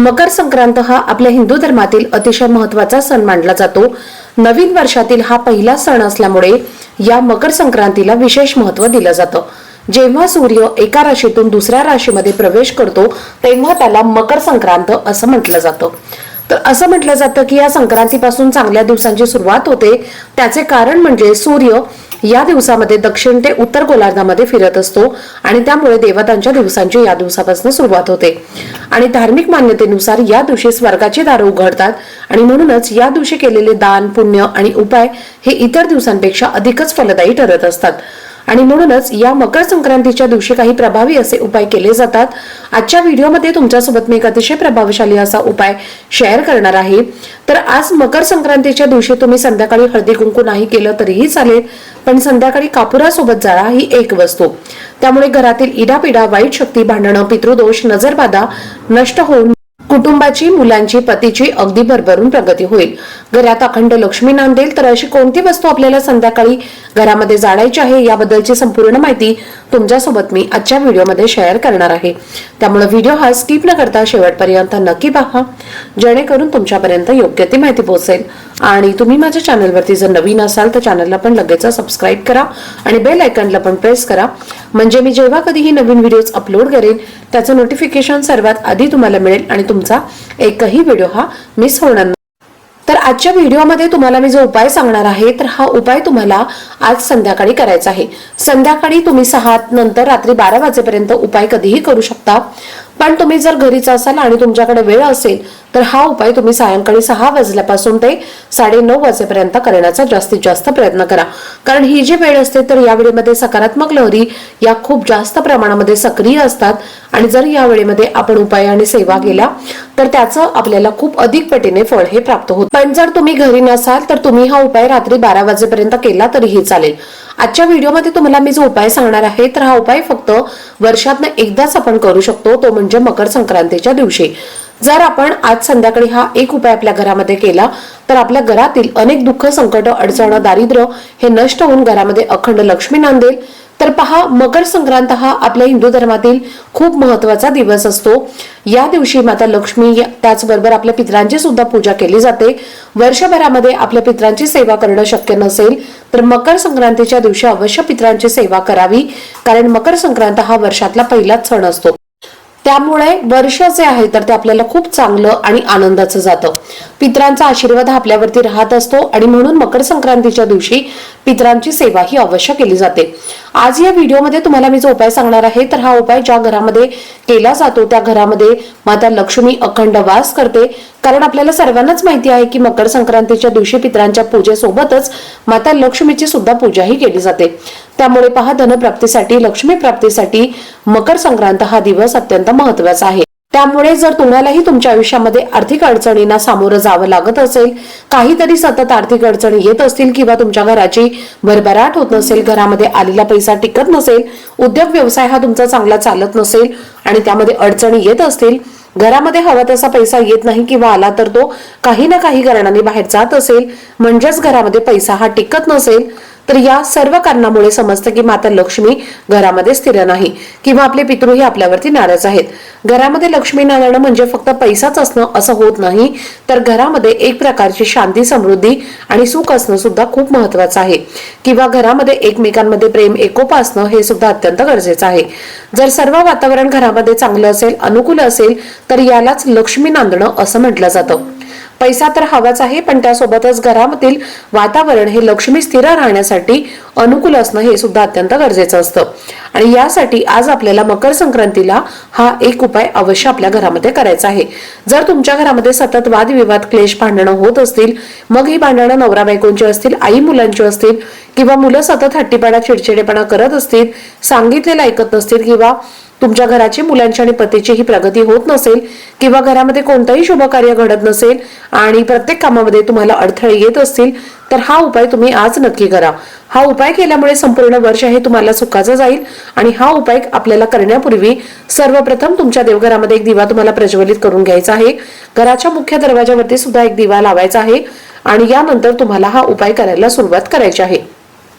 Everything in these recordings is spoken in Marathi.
मकर संक्रांत हा आपल्या हिंदू धर्मातील अतिशय महत्त्वाचा सण मानला जातो. नवीन वर्षातील हा पहिला सण असल्यामुळे या मकर संक्रांतीला विशेष महत्त्व दिलं जातं. जेव्हा सूर्य एका राशीतून दुसऱ्या राशीमध्ये प्रवेश करतो तेव्हा त्याला मकर संक्रांत असं म्हटलं जातं. तर असं म्हटलं जातं की या संक्रांतीपासून चांगल्या दिवसांची सुरुवात होते. त्याचे कारण म्हणजे सूर्य या दिवसामध्ये दक्षिण ते उत्तर गोलार्धामध्ये फिरत असतो आणि त्यामुळे देवतांच्या दिवसांची या दिवसापासून सुरुवात होते. आणि धार्मिक मान्यतेनुसार या दिवशी स्वर्गाची दारं उघडतात आणि म्हणूनच या दिवशी केलेले दान पुण्य आणि उपाय हे इतर दिवसांपेक्षा अधिकच फलदायी ठरत असतात. आणि म्हणूनच या मकर संक्रांतीच्या दिवशी काही प्रभावी असे उपाय केले जातात. आजच्या व्हिडिओमध्ये तुमच्यासोबत मी एक अतिशय प्रभावशाली असा उपाय शेअर करणार आहे. तर आज मकर संक्रांतीच्या दिवशी तुम्ही संध्याकाळी हळदी कुंकू नाही केलं तरीही चालेल पण संध्याकाळी कापुरासोबत जाळा ही एक वस्तू. त्यामुळे घरातील इडापिडा वाईट शक्ती भांडणं पितृदोष नजरबाधा नष्ट होऊन कुटुंबाची मुलांची पतीची अगदी भरभरून प्रगती होईल. घरात अखंड लक्ष्मी नांदेल तर अशी कोणती वस्तू आपल्याला संध्याकाळी घरामध्ये जाळायची आहे याबद्दलची संपूर्ण माहिती तुमच्यासोबत मी आजच्या व्हिडिओमध्ये शेअर करणार आहे. त्यामुळे व्हिडिओ हा स्किप न करता शेवटपर्यंत नक्की पहा. जेणेकरून तुमच्यापर्यंत योग्य ती माहिती पोहोचेल. आणि तुम्ही माझ्या चॅनलवरती जर नवीन असाल तर चॅनलला पण लगेच सबस्क्राईब करा आणि बेल आयकनला पण प्रेस करा. म्हणजे मी जेव्हा कधीही नवीन व्हिडिओज अपलोड करेन त्याचं नोटिफिकेशन सर्वात आधी तुम्हाला मिळेल आणि तुमचा एकही व्हिडिओ हा मिस होणार नाही. तर आजच्या व्हिडिओमध्ये तुम्हाला मी जो उपाय सांगणार आहे तर हा उपाय तुम्हाला आज संध्याकाळी करायचा आहे. संध्याकाळी तुम्ही सहा नंतर रात्री बारा वाजेपर्यंत उपाय कधीही करू शकता. पण तुम्ही जर घरीच असाल आणि तुमच्याकडे वेळ असेल तर हा उपाय तुम्ही सायंकाळी सहा वाजल्यापासून ते साडे नऊ वाजेपर्यंत करण्याचा जास्तीत जास्त प्रयत्न करा. कारण ही जी वेळ असते तर या वेळेमध्ये सकारात्मक लहरी या खूप जास्त प्रमाणामध्ये सक्रिय असतात. आणि जर या वेळेमध्ये आपण उपाय आणि सेवा केल्या तर त्याचं आपल्याला खूप अधिक पटीने फळ हे प्राप्त होत. पण जर तुम्ही घरी नसाल तर तुम्ही हा उपाय रात्री बारा वाजेपर्यंत केला तरीही चालेल. आजच्या व्हिडिओमध्ये तुम्हाला मी जो उपाय सांगणार आहे तर हा उपाय फक्त वर्षातनं एकदाच आपण करू शकतो. तो म्हणजे म्हणजे मकर संक्रांतीच्या दिवशी. जर आपण आज संध्याकाळी हा एक उपाय आपल्या घरामध्ये केला तर आपल्या घरातील अनेक दुःख संकट अडचण दारिद्र्य हे नष्ट होऊन घरामध्ये अखंड लक्ष्मी नांदेल. तर पहा मकर संक्रांत हा आपल्या हिंदू धर्मातील खूप महत्त्वाचा दिवस असतो. या दिवशी माता लक्ष्मी त्याचबरोबर आपल्या पितरांची सुद्धा पूजा केली जाते. वर्षभरामध्ये आपल्या पितरांची सेवा करणं शक्य नसेल तर मकर संक्रांतीच्या दिवशी अवश्य पितरांची सेवा करावी. कारण मकर संक्रांत हा वर्षातला पहिलाच सण असतो. त्यामुळे वर्ष जे आहे तर ते आपल्याला खूप चांगलं आणि आनंदाचं जातं. पितरांचा आशीर्वाद हा आपल्यावरती राहत असतो आणि म्हणून मकर संक्रांतीच्या दिवशी पितरांची सेवा ही अवश्य केली जाते. आज या व्हिडिओमध्ये तुम्हाला मी जो उपाय सांगणार आहे तर हा उपाय ज्या घरामध्ये केला जातो त्या घरामध्ये माता लक्ष्मी अखंड वास करते. कारण आपल्याला सर्वांनाच माहिती आहे की मकर संक्रांतीच्या दिवशी पितरांच्या पूजेसोबतच माता लक्ष्मीची सुद्धा पूजाही केली जाते. त्यामुळे पहा धनप्राप्तीसाठी लक्ष्मी प्राप्तीसाठी मकर संक्रांत हा दिवस अत्यंत महत्त्वाचा आहे. त्यामुळे जर तुम्हालाही तुमच्या आयुष्यामध्ये आर्थिक अडचणींना सामोरं जावं लागत असेल काहीतरी सतत आर्थिक अडचणी येत असतील किंवा तुमच्या घराची भरभराट होत नसेल घरामध्ये आलेला पैसा टिकत नसेल उद्योग व्यवसाय हा तुमचा चांगला चालत नसेल आणि त्यामध्ये अडचणी येत असतील घरामध्ये हवा तसा पैसा येत नाही किंवा आला तर तो काही ना काही कारणाने बाहेर जात असेल. म्हणजेच घरामध्ये पैसा हा टिकत नसेल. तर या सर्व कारणामुळे समजतं की माता लक्ष्मी घरामध्ये स्थिर नाही किंवा आपले पितृही आपल्यावरती नाराज आहेत. घरामध्ये लक्ष्मी नारायण म्हणजे फक्त पैसाच असणं असं होत नाही तर घरामध्ये एक प्रकारची शांती समृद्धी आणि सुख असणं सुद्धा खूप महत्वाचं आहे. किंवा घरामध्ये एकमेकांमध्ये प्रेम एकोपा असणं हे सुद्धा अत्यंत गरजेचं आहे. जर सर्व वातावरण घरामध्ये चांगलं असेल अनुकूल असेल तर यालाच लक्ष्मी नांदणं असं म्हटलं जातं. पैसा तर हवाच आहे पण त्यासोबतच घरामधील वातावरण हे लक्ष्मी स्थिर राहण्यासाठी अनुकूल असणं हे सुद्धा अत्यंत गरजेचं असतं. आणि यासाठी आज आपल्याला मकर संक्रांतीला हा एक उपाय अवश्य आपल्या घरामध्ये करायचा आहे. जर तुमच्या घरामध्ये सतत वादविवाद क्लेश भांडणं होत असतील मग ही भांडणं नवरा बायकोंची असतील आई मुलांची असतील किंवा मुलं सतत हट्टीपणा चिडचिडेपणा करत असतील सांगितलेलं ऐकत नसतील किंवा तुमच्या घराची मुलांची आणि पतीची ही प्रगती होत नसेल किंवा घरामध्ये कोणतंही शुभ कार्य घडत नसेल आणि प्रत्येक कामामध्ये तुम्हाला अडथळे येत असतील तर हा उपाय तुम्ही आज नक्की करा. हा उपाय केल्यामुळे संपूर्ण वर्ष हे तुम्हाला सुखाचं जाईल आणि हा उपाय आपल्याला करण्यापूर्वी सर्वप्रथम तुमच्या देवघरामध्ये एक दिवा तुम्हाला प्रज्वलित करून घ्यायचा आहे. घराच्या मुख्य दरवाजावरती सुद्धा एक दिवा लावायचा आहे आणि यानंतर तुम्हाला हा उपाय करायला सुरुवात करायची आहे.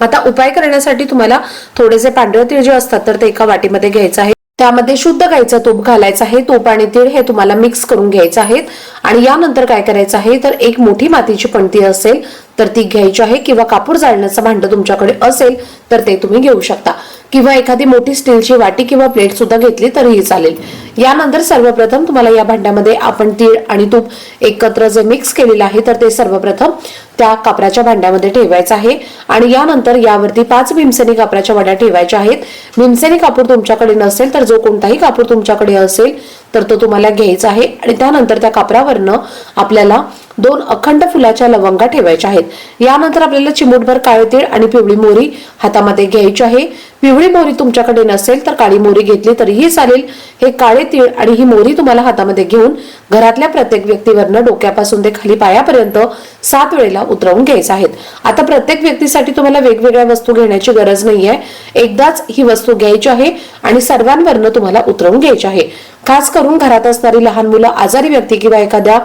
आता उपाय करण्यासाठी तुम्हाला थोडेसे पांढरे तीळ जे असतात तर ते एका वाटीमध्ये घ्यायचं आहे. त्यामध्ये शुद्ध गाईचं तूप घालायचं आहे. तूप आणि तीळ हे तुम्हाला मिक्स करून घ्यायचं आहे. आणि यानंतर काय करायचं आहे? तर एक मोठी मातीची पणती असेल तर ती घ्यायची आहे. किंवा कापूर जाळण्याचं भांड तुमच्याकडे असेल तर ते तुम्ही घेऊ शकता. किंवा एखादी मोठी स्टीलची वाटी किंवा प्लेट सुद्धा घेतली तरीही चालेल. यानंतर सर्वप्रथम तुम्हाला या भांड्यामध्ये आपण तीळ आणि तूप एकत्र जे मिक्स केलेलं आहे तर ते सर्वप्रथम त्या कापराच्या भांड्यामध्ये ठेवायचं आहे. आणि यानंतर यावरती पाच भीमसेनी कापराच्या वड्या ठेवायच्या आहेत. भीमसेनी कापूर तुमच्याकडे नसेल तर जो कोणताही कापूर तुमच्याकडे असेल तर तो तुम्हाला घ्यायचा आहे. आणि त्यानंतर त्या कापरावरनं आपल्याला दोन अखंड फुलाच्या लवंगा ठेवायच्या आहेत. यानंतर आपल्याला चिमूटभर काळे तीळ आणि पिवळी मोहरी हातामध्ये घ्यायची आहे. पिवळी मोहरी तुमच्याकडे नसेल तर काळी मोहरी घेतली तरीही चालेल. हे काळे तीळ आणि ही मोहरी तुम्हाला हातामध्ये घेऊन घरातल्या प्रत्येक व्यक्तीवरनं डोक्यापासून ते खाली पायापर्यंत सात वेळेला उतरवून घ्यायचं आहेत. आता प्रत्येक व्यक्तीसाठी तुम्हाला वेगवेगळ्या वस्तू घेण्याची गरज नाहीये. एकदाच ही वस्तू घ्यायची आहे आणि सर्वांवरनं तुम्हाला उतरवून घ्यायची आहे. खास करून घरात असणारी लहान मुलं आजारी व्यक्ती किंवा एखाद्या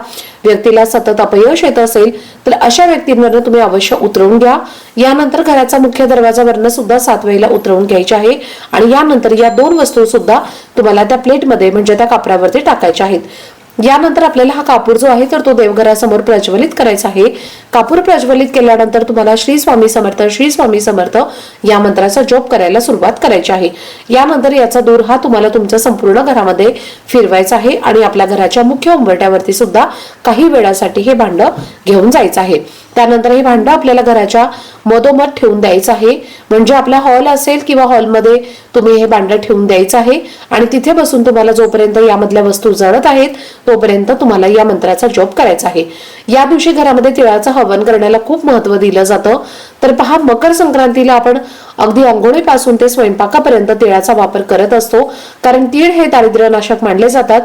व्यक्तीला सतत अपयश येत असेल तर अशा व्यक्तींवरनं तुम्ही अवश्य उतरवून घ्या. यानंतर घराचा मुख्य दरवाजावरनं सुद्धा सात वेळेला उतरवून घ्यायचे आहे. आणि यानंतर या दोन वस्तू सुद्धा तुम्हाला त्या प्लेटमध्ये म्हणजे त्या कापडावरती टाकायच्या आहेत. यानंतर आपल्याला हा कापूर जो आहे तर तो देवघरासमोर प्रज्वलित करायचा आहे. कापूर प्रज्वलित केल्यानंतर तुम्हाला श्री स्वामी समर्थ श्री स्वामी समर्थ या मंत्राचा जोप करायला सुरुवात करायची आहे. यानंतर याचा दूर हा तुम्हाला तुमच्या संपूर्ण घरामध्ये फिरवायचा आहे आणि आपल्या घराच्या मुख्य उंबरट्यावरती सुद्धा काही वेळासाठी हे भांड घेऊन जायचं आहे. त्यानंतर हे भांडं आपल्याला घराच्या मधोमध ठेवून द्यायचं आहे. म्हणजे आपला हॉल असेल किंवा हॉलमध्ये तुम्ही हे भांडं ठेवून द्यायचं आहे. आणि तिथे बसून तुम्हाला जोपर्यंत यामधल्या वस्तू जळत आहेत तोपर्यंत तुम्हाला या मंत्राचा जॉब करायचा आहे. या दिवशी घरामध्ये तिळाचं हवन करण्याला खूप महत्त्व दिलं जातं. तर पहा मकर संक्रांतीला आपण अगदी अंघोळीपासून ते स्वयंपाकापर्यंत तिळाचा वापर करत असतो. कारण तीळ हे दारिद्र्यनाशक मानले जातात.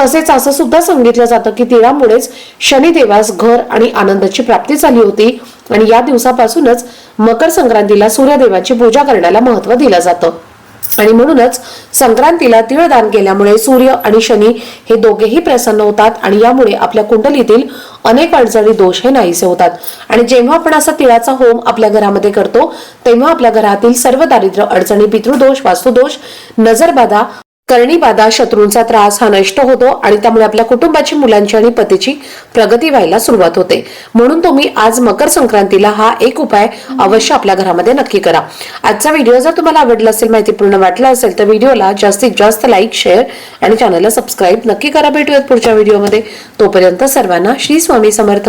तसेच असं सुद्धा सांगितलं जातं की तिळामुळेच शनिदेवास घर आणि आनंदाची प्राप्ती झाली होती. आणि या दिवसापासूनच मकर संक्रांतीला सूर्यदेवाची पूजा करण्याला महत्त्व दिलं जातं. आणि म्हणूनच संक्रांतीला तिळ दान केल्यामुळे सूर्य आणि शनी हे दोघेही प्रसन्न होतात आणि यामुळे आपल्या कुंडलीतील अनेक अडचणी दोष हे नाहीसे होतात. आणि जेव्हा आपण असा तिळाचा होम आपल्या घरामध्ये करतो तेव्हा आपल्या घरातील सर्व दारिद्र्य अडचणी पितृदोष वास्तुदोष नजरबाधा करणीबाधा शत्रूंचा त्रास हा नष्ट होतो आणि त्यामुळे आपल्या कुटुंबाची मुलांची आणि पतीची प्रगती व्हायला सुरुवात होते. म्हणून तुम्ही आज मकर संक्रांतीला हा एक उपाय अवश्य आपल्या घरामध्ये नक्की करा. आजचा व्हिडिओ जर तुम्हाला आवडला असेल माहितीपूर्ण वाटला असेल तर व्हिडिओला जास्तीत जास्त लाईक शेअर आणि चॅनलला सबस्क्राईब नक्की करा. भेटूयात पुढच्या व्हिडिओमध्ये. तोपर्यंत सर्वांना श्री स्वामी समर्थ.